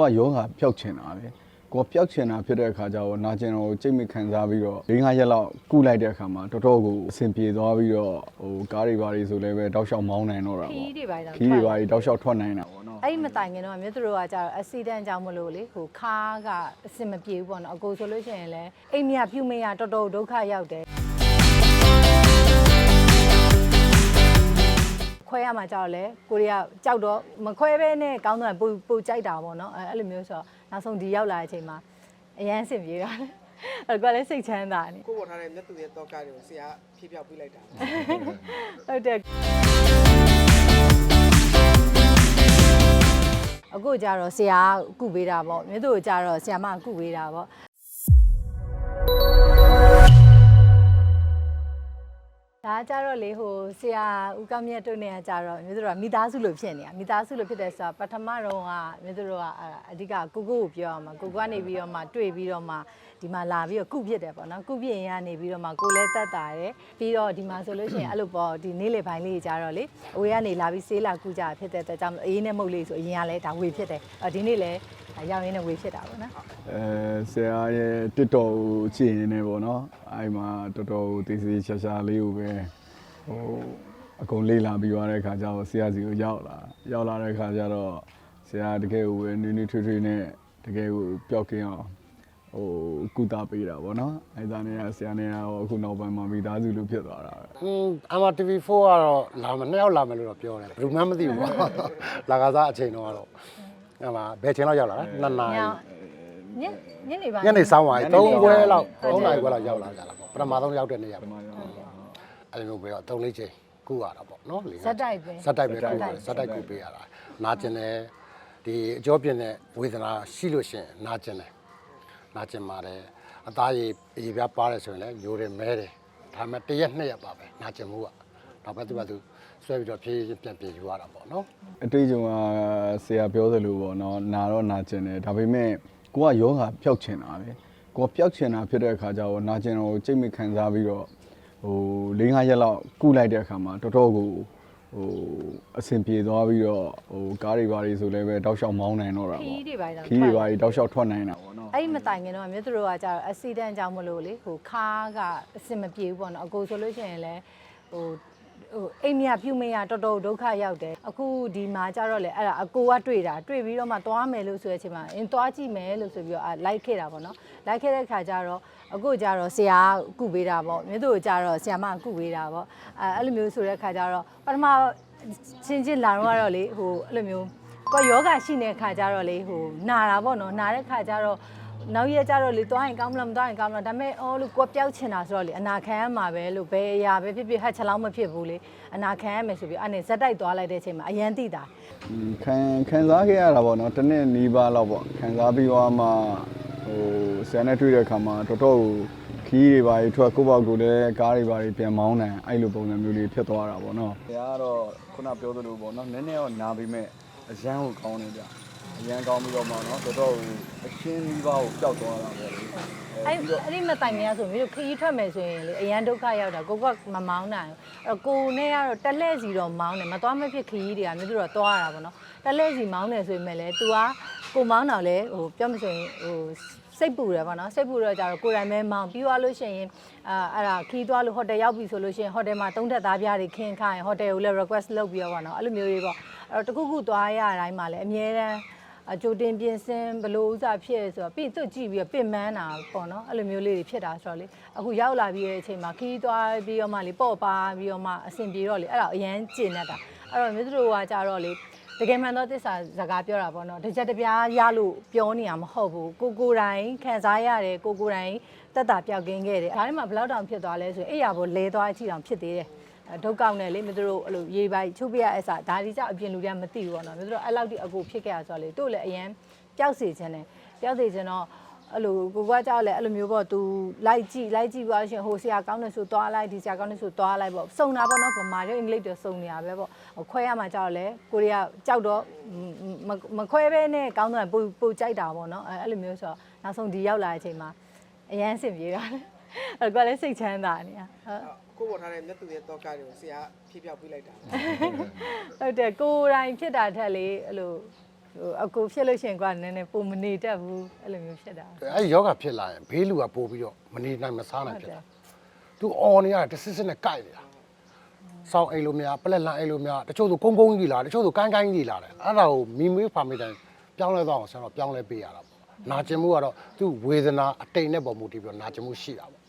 ကိုကယောဂပျောက်ချင်တာလေကိုကပျောက်ချင်တာဖြစ်တဲ့အခါကျတော့နာကျင်တော့ကြိတ်မခံစားပြီးတော့၄၅ရက်လောက်ကုလိုက်တဲ့အခါမှာတော်တော်ကိုအဆင်ပြေသွားပြီးတော့ဟိုကားတွေဘာတွေဆိုလည်းပဲတောက်လျှောက်မောင်းနိုင်တော့တာခီးပေါ့တွေပါတော့ခီးတွေဘာတွေတောက်လျှောက်ထွက်နိုင်တာပေါ့နော်အဲ့ဒီမတိုင်ခင်တော့မြို့သူတို့ကကြာတော့ accident ကြောင့်မလို့လေဟိုခါးကအစင်မပြေဘူးပေါ့နော်အကိုဆိုလို့ရှိရင်လည်းအိမ်မြပြုတ်မရတော်တော်ဒုက္ခရောက်တယ် ခွဲရမှာကြောက်လဲကိုရီးယားကြောက်တော့မခွဲဘဲနဲ့ကောင်းတော့ပူပူကြိုက်တာပေါ့နော်အဲအဲ့လိုမျိုးဆိုတော့နောက်ဆုံးဒီရောက်လာတဲ့အချိန်မှာအရန်အဆင်ပြေတာအဲ့တော့လည်းစိတ်ချမ်းသာနေကိုပေါ်ထားတဲ့မြတ်သူရဲ့တောကတွေကိုဆရာဖြည့်ပြောက်ပြလိုက်တာဟုတ်တယ်အခုကြတော့ဆရာကုပေးတာပေါ့မြို့သူကြတော့ဆရာမကုပေးတာပေါ့ ဒါကြတော့လေဟိုဆရာဦးကောင်းမြတ်တို့နဲ့ကကြတော့မြို့သူတို့ကမိသားစုလိုဖြစ်နေတာမိသားစုလိုဖြစ်တဲ့ဆိုတာပထမတော့ကမြို့သူတို့ကအအဓိကကိုကိုကိုပြောရမှာကိုကိုကနေပြီးတော့မှတွေ့ပြီးတော့မှဒီမှာလာပြီးတော့ကုဖြစ်တယ်ပေါ့နော်ကုဖြစ်ရင်ကနေပြီးတော့မှကိုလည်းတက်တာရယ်ပြီးတော့ဒီမှာဆိုလို့ရှိရင်အဲ့လိုပေါ့ဒီနေ့လေပိုင်းလေးကြတော့လေအဝေးကနေလာပြီးဆေးလာကုကြဖြစ်တဲ့အတွက်ကြောင့်အေးနဲ့မုတ်လေးဆိုအရင်ကလည်းဒါဝေဖြစ်တယ်အော်ဒီနေ့လည်း ရောက်ရင်းနဲ့ဝေဖြစ်တာပေါ့နော်အဲဆရာရဲ့ TikTok ကိုကြည့်ရင်းနေပေါ့နော်အဲ့မှာတော်တော်ကိုသိသိချာချာလေးကိုပဲဟိုအကုန်လေးလာပြီးသွားတဲ့အခါကျတော့ဆရာစီကိုရောက်လာရောက်လာတဲ့အခါကျတော့ဆရာတကယ်ကိုပဲနင်းနင်းထွေးထွေးနဲ့တကယ်ကိုပျောက်ကင်းအောင်ဟိုကုသပေးတာပေါ့နော်အဲ့ဒါနဲ့ဆရာနဲ့ကတော့အခုနောက်ပိုင်းမှာမိသားစုလိုဖြစ်သွားတာပဲ။อืม MRTV4 ကတော့လာမယ်နှစ်ယောက်လာမယ်လို့တော့ပြောတယ်။ဘယ်သူမှမသိဘူးပေါ့။လာကစားအချိန်တော့ကတော့ အဲ့မှာဘယ်ချိန်လောက်ရောက်လာလဲ။နှစ်နာရီညညနေပိုင်းညနေဆောင်သွားပြီညနေ3ခွဲလောက်ဟုတ်တယ်3နာရီခွဲလောက်ရောက်လာကြတာပေါ့။ပထမဆုံးရောက်တဲ့နေ့ရပေါ့။အဲ့လိုမျိုးပဲတော့3လေးချိန်ကုရတာပေါ့နော်လေ။ဇက်တိုက်ပဲဇက်တိုက်ပဲကုရတယ်ဇက်တိုက်ကုပေးရတာ။နာကျင်တယ်ဒီအကျော်ပြင်းတဲ့ဝေဒနာရှိလို့ရှိရင်နာကျင်တယ်။နာကျင်ပါတယ်။အသားရည်အည်ပြားပါတယ်ဆိုရင်လည်းညိုတယ်မဲတယ်။ဒါပေမဲ့တစ်ရက်နှစ်ရက်ပါပဲနာကျင်မှုက။ ဒါပေမဲ့သူကသူဆွဲပြီးတော့ဖြည်းဖြည်းပြန်ပြန်ယူရတာပေါ့နော်။အတွေ့အကြုံကဆရာပြောသလိုပေါ့နော်နာတော့နာကျင်တယ်ဒါပေမဲ့ကိုကယောဂပျောက်ချင်တာလေကိုကပျောက်ချင်တာဖြစ်တဲ့အခါကျတော့နာကျင်တော့ကြိတ်မခံစားပြီးတော့ဟို၄၅ရက်လောက်ကုလိုက်တဲ့အခါမှာတော်တော်ကိုဟိုအဆင်ပြေသွားပြီးတော့ဟိုကားတွေဘာတွေဆိုလည်းပဲတောက်လျှောက်မောင်းနိုင်တော့တာခီးပေါ့တွေပါတော့ခီးတွေဘာတွေတောက်လျှောက်ထွက်နိုင်တာပေါ့နော်အဲ့ဒီမတိုင်ခင်တော့မြို့သူတို့ကကြာတော့ accident ကြောင့်မလို့လေဟိုခါးကအစင်မပြေဘူးပေါ့နော်အကိုဆိုလို့ရှိရင်လည်းဟို ဟိုအိမ်မြပြုတ်မရတော်တော်ဒုက္ခရောက်တယ်အခုဒီမှာကြတော့လေအဲ့ဒါအကိုကတွေ့တာတွေ့ပြီးတော့မှသွားမယ်လို့ဆိုတဲ့အချိန်မှာအင်းသွားကြည့်မယ်လို့ဆိုပြီးတော့လိုက်ခဲ့တာပေါ့နော်လိုက်ခဲ့တဲ့ခါကျတော့အခုကြတော့ဆရာကုပေးတာပေါ့မြို့သူတို့ကြတော့ဆရာမကုပေးတာပေါ့အဲအဲ့လိုမျိုးဆိုတဲ့ခါကျတော့ပထမချင်းချင်းလာတော့ကတော့လေဟိုအဲ့လိုမျိုးကိုယောဂရှိနေတဲ့ခါကျတော့လေဟိုနာတာပေါ့နော်နာတဲ့ခါကျတော့ နောက်ရက်ကျတော့လေသွားရင်ကောင်းမလားမသွားရင်ကောင်းမလားဒါပေမဲ့အော်လို့ကိုယ်ပျောက်ချင်တာဆိုတော့လေအနာခံရမှာပဲလို့ဘယ်အရာပဲဖြစ်ဖြစ်ဟတ်ချလောင်းမဖြစ်ဘူးလေအနာခံရမယ်ဆိုပြီးအဲ့နဲ့ဇက်တိုက်သွားလိုက်တဲ့အချိန်မှာအရန်တိတာอืมခံခံစားခဲ့ရတာပေါ့နော်တစ်နှစ်နီးပါးလောက်ပေါ့ခံစားပြီးတော့မှဟိုဆရာနဲ့တွေ့တဲ့အခါမှာတော်တော်ကိုခီးတွေဘာတွေထွက်ကိုယ့်ဘောက်ကိုလည်းကားတွေဘာတွေပြန်မောင်းနိုင်အဲ့လိုပုံစံမျိုးလေးဖြစ်သွားတာပေါ့နော်ဆရာကတော့ခုနပြောသလိုပေါ့နော်နည်းနည်းတော့နာပြီးမဲ့အရန်ကိုကောင်းနေကြ အရန်ကောင်းပြီးတော့မှနော်တော်တော်ကိုအရှင်းနီးပါးကိုပျောက်သွားတာပေါ့လေအဲ့အဲ့ဒီမတိုင်မရဆိုမျိုးခရီးထွက်မယ်ဆိုရင်လေအရန်ဒုက္ခရောက်တာကိုကမမောင်းနိုင်ဘူးအဲ့တော့ကိုနဲ့ကတော့တက်လက်စီတော့မောင်းတယ်မသွားမဖြစ်ခရီးတွေကမျိုးတို့တော့သွားရတာပေါ့နော်တက်လက်စီမောင်းတယ်ဆိုပေမဲ့လေ तू ကကိုမောင်းတော့လေဟိုပြောမဆိုရင်ဟိုစိတ်ပူတယ်ပေါ့နော်စိတ်ပူတော့ကြတော့ကိုယ်တိုင်ပဲမောင်းပြီးသွားလို့ရှိရင်အာအဲ့ဒါခီးသွားလို့ဟိုတယ်ရောက်ပြီဆိုလို့ရှိရင်ဟိုတယ်မှာသုံးထက်သားပြားတွေခင်းခိုင်းဟိုတယ်ကိုလည်း request လုပ်ပြီးတော့ပေါ့နော်အဲ့လိုမျိုးတွေပေါ့အဲ့တော့တခုခုသွားရတိုင်းမှာလည်းအများတန်း အကြိုတင်ပြင်ဆင်ဘလို့ဥစားဖြစ်ဆိုတော့ပြီးသူ့ကြည့်ပြီးတော့ပြင်မန်းတာပေါ့နော်အဲ့လိုမျိုးလေးတွေဖြစ်တာဆိုတော့လေအခုရောက်လာပြီးတဲ့အချိန်မှာခီးသွားပြီးတော့မှလေပေါ့ပါပြီးတော့မှအဆင်ပြေတော့လေအဲ့ဒါအရန်ကျင်နေတာအဲ့တော့မြို့သူတို့ကကြတော့လေတကယ်မှန်တော့တစ္ဆာစကားပြောတာပေါ့နော်တစ်ချက်တစ်ပြားရလို့ပြောနေရမှာမဟုတ်ဘူးကိုကိုယ်တိုင်ခံစားရတယ်ကိုကိုယ်တိုင်တက်တာပြောက်ကင်းခဲ့တယ်ဒါတွေမှာဘယ်လောက်တောင်ဖြစ်သွားလဲဆိုရင်အဲ့ရဘောလဲသွားအချီတောင်ဖြစ်သေးတယ် ဒုက္ကောက်နဲ့လေမတို့အဲ့လိုရေးပိုက်ချုပ်ပြရအစားဒါဒီကြအပြင်လူတွေကမသိဘူးပေါ့နော်မတို့အဲ့လောက်တိအကူဖြစ်ခဲ့ရဆိုတော့လေတို့လည်းအရန်ပျောက်စေခြင်းတယ်ပျောက်စေခြင်းတော့အဲ့လိုကိုကကြောက်လဲအဲ့လိုမျိုးပေါ့ तू လိုက်ကြည့်လိုက်ကြည့်သွားရှင်ဟိုဆရာကောင်းတယ်ဆိုသွားလိုက်ဒီဆရာကောင်းတယ်ဆိုသွားလိုက်ပေါ့စုံတာပေါ့နော်ဗမာတွေအင်္ဂလိပ်တွေစုံနေရပဲပေါ့ခွဲရမှာကြောက်လဲကိုရီးယားကြောက်တော့မမခွဲဘဲနဲ့ကောင်းတယ်ပူပူကြိုက်တာပေါ့နော်အဲ့အဲ့လိုမျိုးဆိုတော့နောက်ဆုံးဒီရောက်လာတဲ့အချိန်မှာအရန်အဆင်ပြေတာအဲ့ကောလည်းစိတ်ချမ်းသာနေရဟုတ် ကိုပေါ်ထားတဲ့မြတ်သူရဲ့တောကတွေကိုဆရာဖြည့်ပြောက်ပြလိုက်တာဟုတ်တယ်ကိုယ်တိုင်ဖြစ်တာထက်လေအဲ့လိုဟိုအကူဖြစ်လို့ရှရင်ကွာနည်းနည်းပုံမနေတတ်ဘူးအဲ့လိုမျိုးဖြစ်တာအဲ့ဒီယောဂဖြစ်လာရင်ဘေးလူကပို့ပြီးတော့မနေနိုင်မစားနိုင်ဟုတ်ဖြစ်တယ်တာသူအော်နေရတယ်တစ်စစ်စစ်နဲ့ကြိုက်နေတာစောင်းအိမ်လိုများပလက်လန်အိမ်လိုများတချို့ဆိုကုန်းကုန်းကြီးလာတချို့ဆိုကိုင်းကိုင်းကြီးလာတယ်အဲ့ဒါကိုမီမွေးဖာမိတိုင်းပြောင်းလဲသွားအောင်ဆရာတော့ပြောင်းလဲပေးရတာပေါ့နာကျင်မှုကတော့သူဝေဒနာအတိမ်နဲ့ပေါ်မူတည်ပြီးတော့နာကျင်မှုရှိတာပေါ့